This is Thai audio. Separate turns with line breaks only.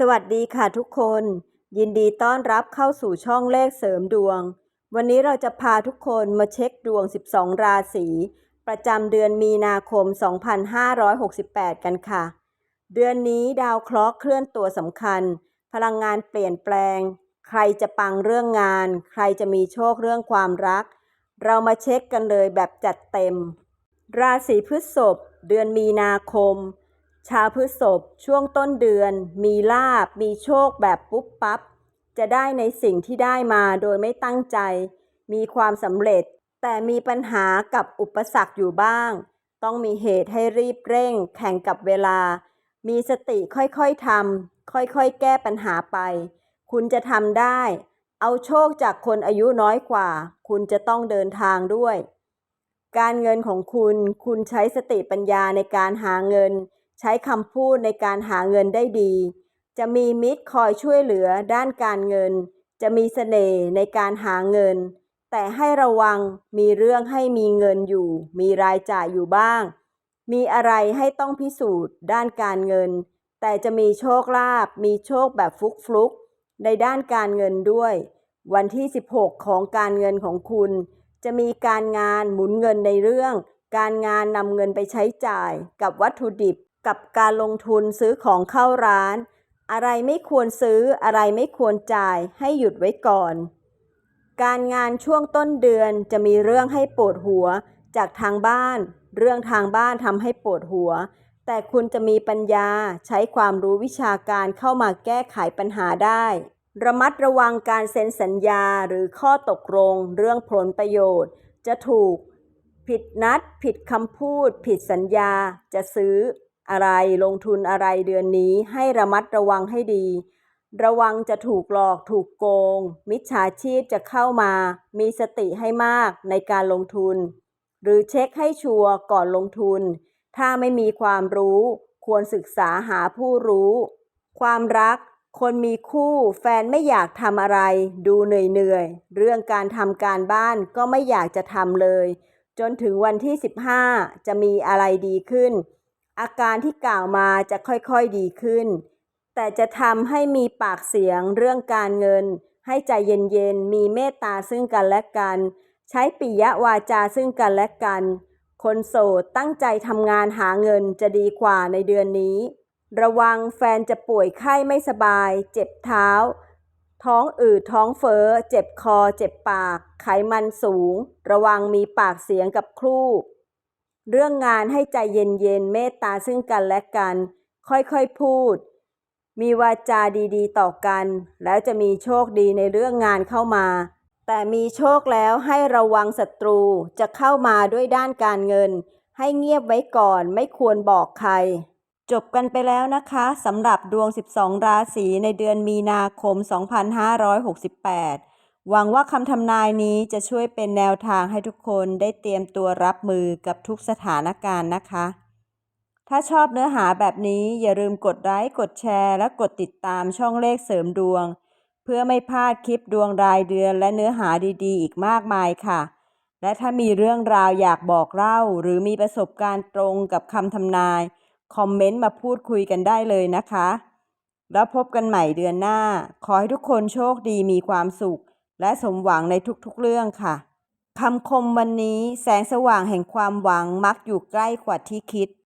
สวัสดีค่ะทุกคน ยินดีต้อนรับเข้าสู่ช่องเลขเสริมดวง วันนี้เราจะพาทุกคนมาเช็คดวง 12 ราศีประจำเดือนมีนาคม 2568 กันค่ะ เดือนนี้ดาวเคราะห์เคลื่อนตัวสำคัญ พลังงานเปลี่ยนแปลง ใครจะปังเรื่องงาน ใครจะมีโชคเรื่องความรัก เรามาเช็คกันเลยแบบจัดเต็ม ราศีพฤษภเดือนมีนาคม ชาวพฤษภช่วงต้นเดือน มีลาบมีโชคแบบปุ๊บปั๊บจะได้ในสิ่งที่ได้มาโดยไม่ตั้งใจ มีความสำเร็จ แต่มีปัญหากับอุปสรรคอยู่บ้าง ต้องมีเหตุให้รีบเร่ง แข่งกับเวลา มีสติค่อยๆทำค่อยๆ แก้ปัญหาไป คุณจะทำได้ เอาโชคจากคนอายุน้อยกว่า คุณจะต้องเดินทางด้วย การเงินของคุณ คุณใช้สติปัญญาในการหาเงิน ใช้คำพูดในการหาเงินได้ดี จะมีมิตรคอยช่วยเหลือด้านการเงิน จะมีเสน่ห์ในการหาเงิน แต่ให้ระวังมีเรื่องให้มีเงินอยู่ มีรายจ่ายอยู่บ้าง มีอะไรให้ต้องพิสูจน์ด้านการเงิน แต่จะมีโชคลาภมีโชคแบบฟุกฟลุกในด้านการเงินด้วย วันที่ 16 ของการเงินของคุณ จะมีการงานหมุนเงินในเรื่อง การงานนำเงินไปใช้จ่ายกับวัตถุดิบ กับการลงทุนซื้อของเข้าร้าน อะไรไม่ควรซื้ออะไรไม่ควรจ่ายให้หยุดไว้ก่อน การงานช่วงต้นเดือนจะมีเรื่องให้ปวดหัวจากทางบ้าน เรื่องทางบ้านทำให้ปวดหัว แต่คุณจะมีปัญญาใช้ความรู้วิชาการเข้ามาแก้ไขปัญหาได้ ระมัดระวังการเซ็นสัญญาหรือข้อตกลง เรื่องผลประโยชน์ จะถูก ผิดนัด ผิดคำพูด ผิดสัญญาจะซื้อ อะไรลงทุนอะไรเดือนนี้ให้ระมัดระวังให้ดี ระวังจะถูกหลอกถูกโกง มิจฉาชีพจะเข้ามา มีสติให้มากในการลงทุน หรือเช็คให้ชัวร์ก่อนลงทุน ถ้าไม่มีความรู้ ควรศึกษาหาผู้รู้ ความรัก คนมีคู่แฟนไม่อยากทำอะไร ดูเหนื่อยๆเรื่องการทำการบ้านก็ไม่อยากจะทำเลย จนถึงวันที่ 15 จะมีอะไรดีขึ้น อาการที่กล่าวมาจะค่อยๆดีขึ้น แต่จะทำให้มีปากเสียงเรื่องการเงิน ให้ใจเย็นๆ มีเมตตาซึ่งกันและกัน ใช้ปิยวาจาซึ่งกันและกัน คนโสดตั้งใจทำงานหาเงินจะดีกว่าในเดือนนี้ ระวังแฟนจะป่วยไข้ไม่สบาย เจ็บเท้า ท้องอืดท้องเฟ้อ เจ็บคอ เจ็บปาก ไขมันสูง ระวังมีปากเสียงกับครู เรื่องงานให้ใจเย็นๆ เมตตาซึ่งกันและกัน ค่อยๆพูด มีวาจาดีๆ ต่อกัน แล้วจะมีโชคดีในเรื่องงานเข้ามา แต่มีโชคแล้วให้ระวังศัตรูจะเข้ามาด้วยด้านการเงิน ให้เงียบไว้ก่อนไม่ควรบอกใคร จบกันไปแล้วนะคะสำหรับดวง 12 ราศีในเดือนมีนาคม 2568 หวังว่าคำทำนายนี้จะช่วยเป็นแนวทางให้ทุกคนได้เตรียมตัวรับมือกับทุกสถานการณ์นะคะ ถ้าชอบเนื้อหาแบบนี้อย่าลืมกดไลค์กดแชร์ และกดติดตามช่องเลขเสริมดวง เพื่อไม่พลาดคลิปดวงรายเดือนและเนื้อหาดีๆ อีกมากมายค่ะ และถ้ามีเรื่องราวอยากบอกเล่า หรือมีประสบการณ์ตรงกับคำทำนาย คอมเมนต์มาพูดคุยกันได้เลยนะคะ แล้วพบกันใหม่เดือนหน้า ขอให้ทุกคนโชคดีมีความสุข และสมหวังในทุกๆเรื่องค่ะคำคมวันนี้แสงสว่างแห่งความหวังมักอยู่ใกล้กว่าที่คิด